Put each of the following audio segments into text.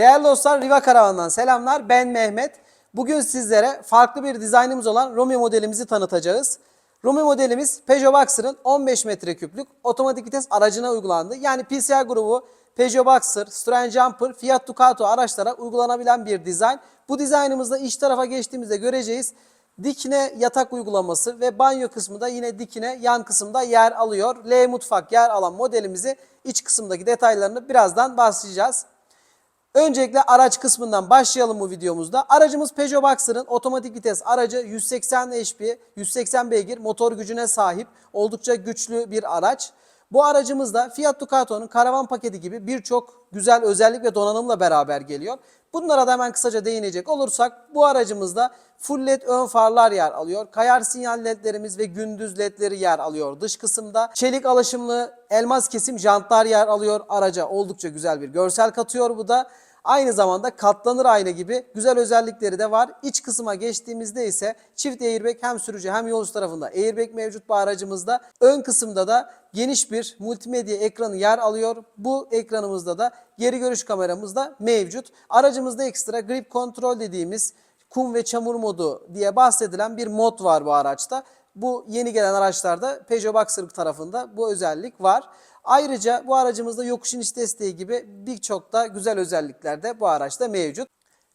Değerli dostlar Riva Karavan'dan selamlar. Ben Mehmet. Bugün sizlere farklı bir dizaynımız olan Rumi modelimizi tanıtacağız. Rumi modelimiz Peugeot Boxer'ın 15 metreküplük otomatik vites aracına uygulandı. Yani PCR grubu Peugeot Boxer, Citroen Jumper, Fiat Ducato araçlara uygulanabilen bir dizayn. Bu dizaynımızda iç tarafa geçtiğimizde göreceğiz. Dikine yatak uygulaması ve banyo kısmı da yine dikine yan kısımda yer alıyor. L mutfak yer alan modelimizi iç kısımdaki detaylarını birazdan bahsedeceğiz. Öncelikle araç kısmından başlayalım bu videomuzda. Aracımız Peugeot Boxer'ın otomatik vites aracı 180 HP, 180 beygir motor gücüne sahip oldukça güçlü bir araç. Bu aracımız da Fiat Ducato'nun karavan paketi gibi birçok güzel özellik ve donanımla beraber geliyor. Bunlara da hemen kısaca değinecek olursak bu aracımızda full led ön farlar yer alıyor. Kayar sinyal ledlerimiz ve gündüz ledleri yer alıyor dış kısımda. Çelik alaşımlı elmas kesim jantlar yer alıyor. Araca oldukça güzel bir görsel katıyor bu da. Aynı zamanda katlanır ayna gibi güzel özellikleri de var. İç kısma geçtiğimizde ise çift airbag hem sürücü hem yolcu tarafında airbag mevcut bu aracımızda. Ön kısımda da geniş bir multimedya ekranı yer alıyor. Bu ekranımızda da geri görüş kameramız da mevcut. Aracımızda ekstra grip kontrol dediğimiz kum ve çamur modu diye bahsedilen bir mod var bu araçta. Bu yeni gelen araçlarda Peugeot Boxer tarafında bu özellik var. Ayrıca bu aracımızda yokuş iniş desteği gibi birçok da güzel özellikler de bu araçta mevcut.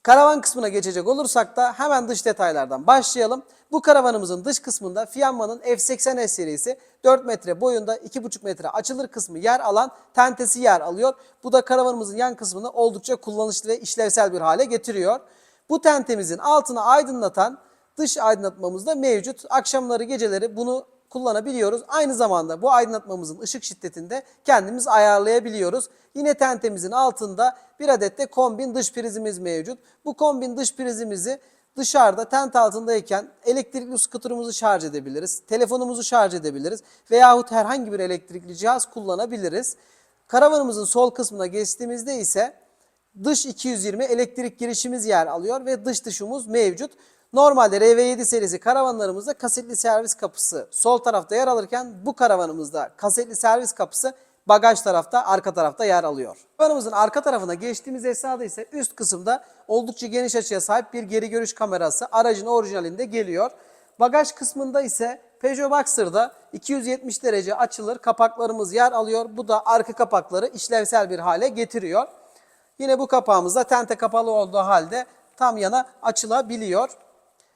Karavan kısmına geçecek olursak da hemen dış detaylardan başlayalım. Bu karavanımızın dış kısmında Fiamma'nın F80S serisi 4 metre boyunda 2,5 metre açılır kısmı yer alan tentesi yer alıyor. Bu da karavanımızın yan kısmını oldukça kullanışlı ve işlevsel bir hale getiriyor. Bu tentemizin altını aydınlatan dış aydınlatmamız da mevcut. Akşamları geceleri bunu kullanabiliyoruz. Aynı zamanda bu aydınlatmamızın ışık şiddetinde kendimiz ayarlayabiliyoruz. Yine tentemizin altında bir adet de kombin dış prizimiz mevcut. Bu kombin dış prizimizi dışarıda tent altındayken elektrikli skuterımızı şarj edebiliriz. Telefonumuzu şarj edebiliriz. Veyahut herhangi bir elektrikli cihaz kullanabiliriz. Karavanımızın sol kısmına geçtiğimizde ise dış 220 elektrik girişimiz yer alıyor ve dış dışımız mevcut. Normalde RV7 serisi karavanlarımızda kasetli servis kapısı sol tarafta yer alırken bu karavanımızda kasetli servis kapısı bagaj tarafta, arka tarafta yer alıyor. Karavanımızın arka tarafına geçtiğimiz esnada ise üst kısımda oldukça geniş açıya sahip bir geri görüş kamerası aracın orijinalinde geliyor. Bagaj kısmında ise Peugeot Boxer'da 270 derece açılır kapaklarımız yer alıyor. Bu da arka kapakları işlevsel bir hale getiriyor. Yine bu kapağımız da tente kapalı olduğu halde tam yana açılabiliyor.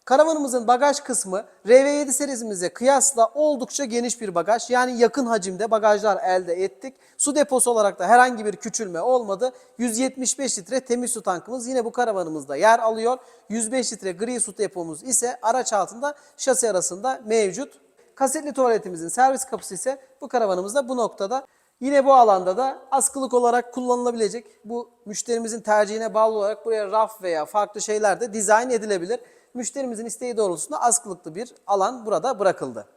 Karavanımızın bagaj kısmı RV7 serisimize kıyasla oldukça geniş bir bagaj. Yani yakın hacimde bagajlar elde ettik. Su deposu olarak da herhangi bir küçülme olmadı. 175 litre temiz su tankımız yine bu karavanımızda yer alıyor. 105 litre gri su depomuz ise araç altında şasi arasında mevcut. Kasetli tuvaletimizin servis kapısı ise bu karavanımızda bu noktada. Yine bu alanda da askılık olarak kullanılabilecek bu müşterimizin tercihine bağlı olarak buraya raf veya farklı şeyler de dizayn edilebilir. Müşterimizin isteği doğrultusunda askılıklı bir alan burada bırakıldı.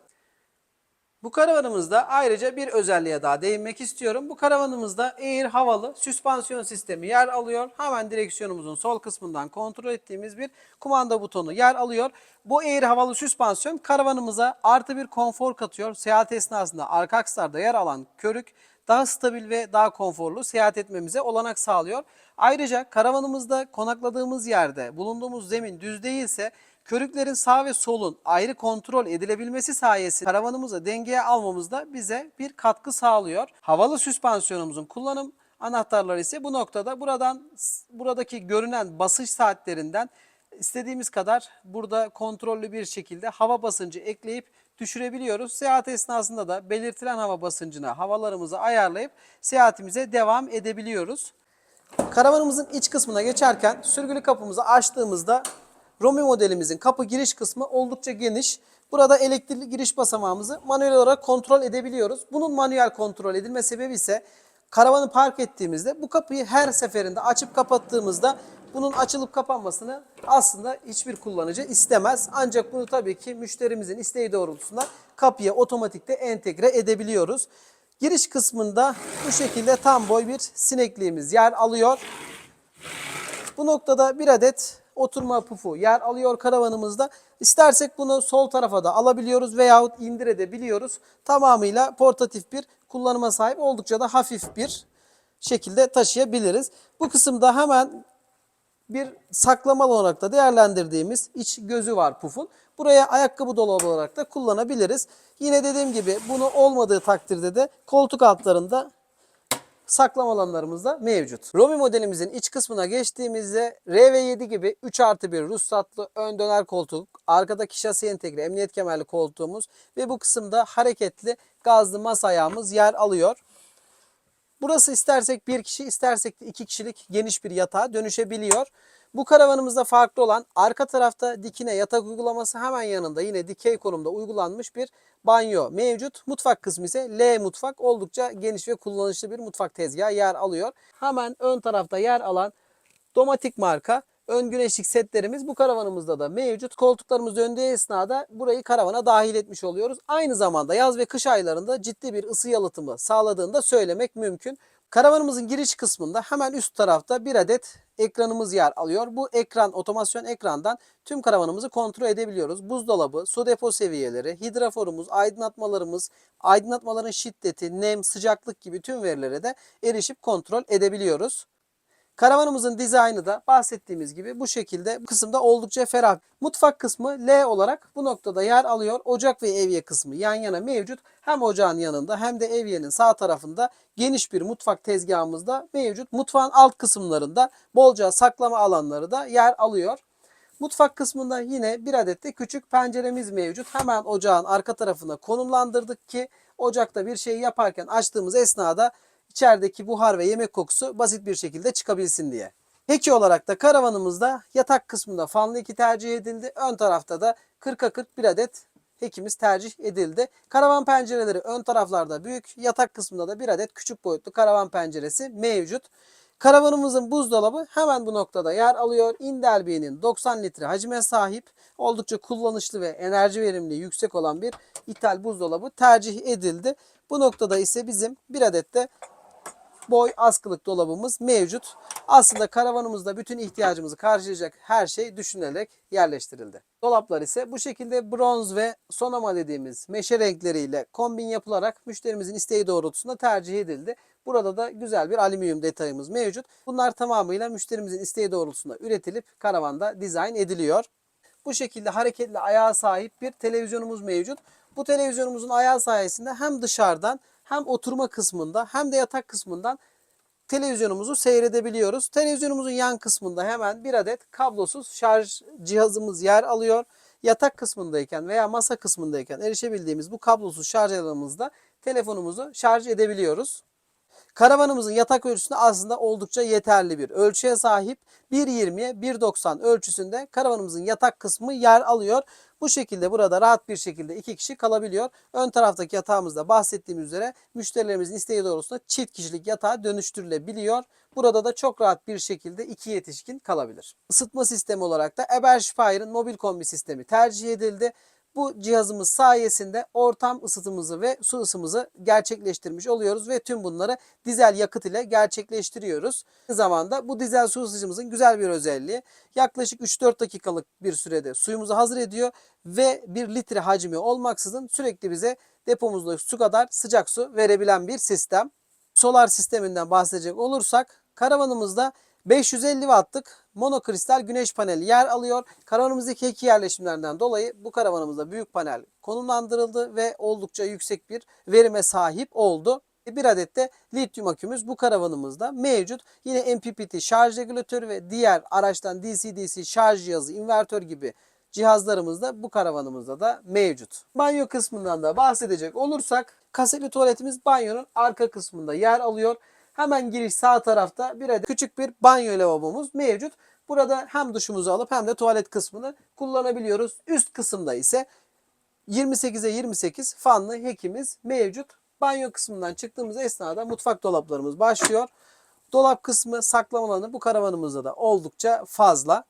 Bu karavanımızda ayrıca bir özelliğe daha değinmek istiyorum. Bu karavanımızda Air havalı süspansiyon sistemi yer alıyor. Hemen direksiyonumuzun sol kısmından kontrol ettiğimiz bir kumanda butonu yer alıyor. Bu Air havalı süspansiyon karavanımıza artı bir konfor katıyor. Seyahat esnasında arka akslarda yer alan körük daha stabil ve daha konforlu seyahat etmemize olanak sağlıyor. Ayrıca karavanımızda konakladığımız yerde bulunduğumuz zemin düz değilse körüklerin sağ ve solun ayrı kontrol edilebilmesi sayesinde karavanımızı dengeye almamızda bize bir katkı sağlıyor. Havalı süspansiyonumuzun kullanım anahtarları ise bu noktada buradan buradaki görünen basınç saatlerinden istediğimiz kadar burada kontrollü bir şekilde hava basıncı ekleyip düşürebiliyoruz. Seyahat esnasında da belirtilen hava basıncına havalarımızı ayarlayıp seyahatimize devam edebiliyoruz. Karavanımızın iç kısmına geçerken sürgülü kapımızı açtığımızda Romi modelimizin kapı giriş kısmı oldukça geniş. Burada elektrikli giriş basamağımızı manuel olarak kontrol edebiliyoruz. Bunun manuel kontrol edilme sebebi ise karavanı park ettiğimizde bu kapıyı her seferinde açıp kapattığımızda bunun açılıp kapanmasını aslında hiçbir kullanıcı istemez. Ancak bunu tabii ki müşterimizin isteği doğrultusunda kapıya otomatikte entegre edebiliyoruz. Giriş kısmında bu şekilde tam boy bir sinekliğimiz yer alıyor. Bu noktada bir adet oturma pufu yer alıyor karavanımızda. İstersek bunu sol tarafa da alabiliyoruz veyahut indirebiliyoruz. Tamamıyla portatif bir kullanıma sahip oldukça da hafif bir şekilde taşıyabiliriz. Bu kısımda hemen bir saklama olarak da değerlendirdiğimiz iç gözü var pufun. Buraya ayakkabı dolabı olarak da kullanabiliriz. Yine dediğim gibi bunu olmadığı takdirde de koltuk altlarında saklama alanlarımız da mevcut. Romi modelimizin iç kısmına geçtiğimizde RV7 gibi 3 artı 1 ruhsatlı ön döner koltuk, arkadaki şasi entegre emniyet kemerli koltuğumuz ve bu kısımda hareketli gazlı masa ayağımız yer alıyor. Burası istersek bir kişi istersek de iki kişilik geniş bir yatağa dönüşebiliyor. Bu karavanımızda farklı olan arka tarafta dikine yatak uygulaması hemen yanında yine dikey konumda uygulanmış bir banyo mevcut. Mutfak kısmı ise L mutfak oldukça geniş ve kullanışlı bir mutfak tezgahı yer alıyor. Hemen ön tarafta yer alan Domatik marka ön güneşlik setlerimiz bu karavanımızda da mevcut. Koltuklarımız döndüğü esnada burayı karavana dahil etmiş oluyoruz. Aynı zamanda yaz ve kış aylarında ciddi bir ısı yalıtımı sağladığını da söylemek mümkün. Karavanımızın giriş kısmında hemen üst tarafta bir adet ekranımız yer alıyor. Bu ekran otomasyon ekrandan tüm karavanımızı kontrol edebiliyoruz. Buzdolabı, su depo seviyeleri, hidraforumuz, aydınlatmalarımız, aydınlatmaların şiddeti, nem, sıcaklık gibi tüm verilere de erişip kontrol edebiliyoruz. Karavanımızın dizaynı da bahsettiğimiz gibi bu şekilde bu kısımda oldukça ferah. Mutfak kısmı L olarak bu noktada yer alıyor. Ocak ve evye kısmı yan yana mevcut. Hem ocağın yanında hem de evyenin sağ tarafında geniş bir mutfak tezgahımız da mevcut. Mutfağın alt kısımlarında bolca saklama alanları da yer alıyor. Mutfak kısmında yine bir adet de küçük penceremiz mevcut. Hemen ocağın arka tarafına konumlandırdık ki ocakta bir şey yaparken açtığımız esnada içerideki buhar ve yemek kokusu basit bir şekilde çıkabilsin diye. Heki olarak da karavanımızda yatak kısmında fanlı iki tercih edildi. Ön tarafta da 40'a 40 bir adet hekimiz tercih edildi. Karavan pencereleri ön taraflarda büyük, yatak kısmında da bir adet küçük boyutlu karavan penceresi mevcut. Karavanımızın buzdolabı hemen bu noktada yer alıyor. Indelbi'nin 90 litre hacme sahip, oldukça kullanışlı ve enerji verimliliği yüksek olan bir ithal buzdolabı tercih edildi. Bu noktada ise bizim bir adet de boy askılık dolabımız mevcut. Aslında karavanımızda bütün ihtiyacımızı karşılayacak her şey düşünülerek yerleştirildi. Dolaplar ise bu şekilde bronz ve sonama dediğimiz meşe renkleriyle kombin yapılarak müşterimizin isteği doğrultusunda tercih edildi. Burada da güzel bir alüminyum detayımız mevcut. Bunlar tamamıyla müşterimizin isteği doğrultusunda üretilip karavanda dizayn ediliyor. Bu şekilde hareketli ayağa sahip bir televizyonumuz mevcut. Bu televizyonumuzun ayağı sayesinde hem dışarıdan hem oturma kısmında hem de yatak kısmından televizyonumuzu seyredebiliyoruz. Televizyonumuzun yan kısmında hemen bir adet kablosuz şarj cihazımız yer alıyor. Yatak kısmındayken veya masa kısmındayken erişebildiğimiz bu kablosuz şarj alanımızda telefonumuzu şarj edebiliyoruz. Karavanımızın yatak ölçüsünde aslında oldukça yeterli bir ölçüye sahip. 1.20'ye 1.90 ölçüsünde karavanımızın yatak kısmı yer alıyor. Bu şekilde burada rahat bir şekilde iki kişi kalabiliyor. Ön taraftaki yatağımızda bahsettiğimiz üzere müşterilerimizin isteği doğrultusunda çift kişilik yatağa dönüştürülebiliyor. Burada da çok rahat bir şekilde iki yetişkin kalabilir. Isıtma sistemi olarak da Eberspire'ın mobil kombi sistemi tercih edildi. Bu cihazımız sayesinde ortam ısıtımızı ve su ısımızı gerçekleştirmiş oluyoruz ve tüm bunları dizel yakıt ile gerçekleştiriyoruz. Aynı zamanda bu dizel su ısıtıcımızın güzel bir özelliği yaklaşık 3-4 dakikalık bir sürede suyumuzu hazır ediyor ve 1 litre hacmi olmaksızın sürekli bize depomuzdaki su kadar sıcak su verebilen bir sistem. Solar sisteminden bahsedecek olursak karavanımızda 550 wattlık monokristal güneş paneli yer alıyor. Karavanımızdaki iki yerleşimlerden dolayı bu karavanımızda büyük panel konumlandırıldı ve oldukça yüksek bir verime sahip oldu. Bir adet de lityum akümüz bu karavanımızda mevcut. Yine MPPT şarj regülatörü ve diğer araçtan DC-DC şarj cihazı, invertör gibi cihazlarımız da bu karavanımızda da mevcut. Banyo kısmından da bahsedecek olursak kasetli tuvaletimiz banyonun arka kısmında yer alıyor. Hemen giriş sağ tarafta bir adet küçük bir banyo lavabomuz mevcut. Burada hem duşumuzu alıp hem de tuvalet kısmını kullanabiliyoruz. Üst kısımda ise 28'e 28 fanlı hekimiz mevcut. Banyo kısmından çıktığımız esnada mutfak dolaplarımız başlıyor. Dolap kısmı saklama alanı bu karavanımızda da oldukça fazla.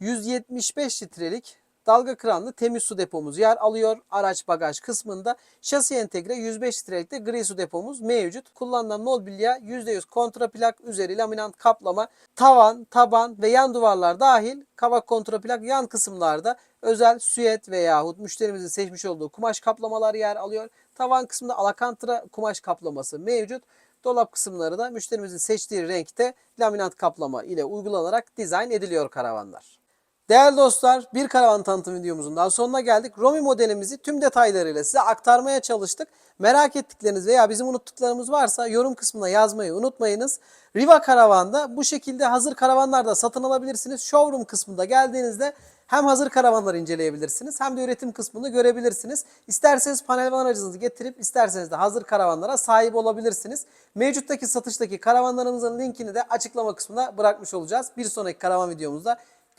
175 litrelik dalga kranlı temiz su depomuz yer alıyor araç bagaj kısmında. Şasi entegre 105 litrelik de gri su depomuz mevcut. Kullanılan mobilya %100 kontraplak üzeri laminant kaplama, tavan, taban ve yan duvarlar dahil kavak kontraplak yan kısımlarda özel süet veyahut müşterimizin seçmiş olduğu kumaş kaplamalar yer alıyor. Tavan kısmında alakantara kumaş kaplaması mevcut. Dolap kısımları da müşterimizin seçtiği renkte laminat kaplama ile uygulanarak dizayn ediliyor karavanlar. Değerli dostlar bir karavan tanıtım videomuzun daha sonuna geldik. Romi modelimizi tüm detaylarıyla size aktarmaya çalıştık. Merak ettikleriniz veya bizim unuttuklarımız varsa yorum kısmına yazmayı unutmayınız. Riva Karavan'da bu şekilde hazır karavanlar da satın alabilirsiniz. Showroom kısmında geldiğinizde hem hazır karavanları inceleyebilirsiniz hem de üretim kısmını görebilirsiniz. İsterseniz panel van aracınızı getirip isterseniz de hazır karavanlara sahip olabilirsiniz. Mevcuttaki satıştaki karavanlarımızın linkini de açıklama kısmına bırakmış olacağız. Bir sonraki karavan videomuzda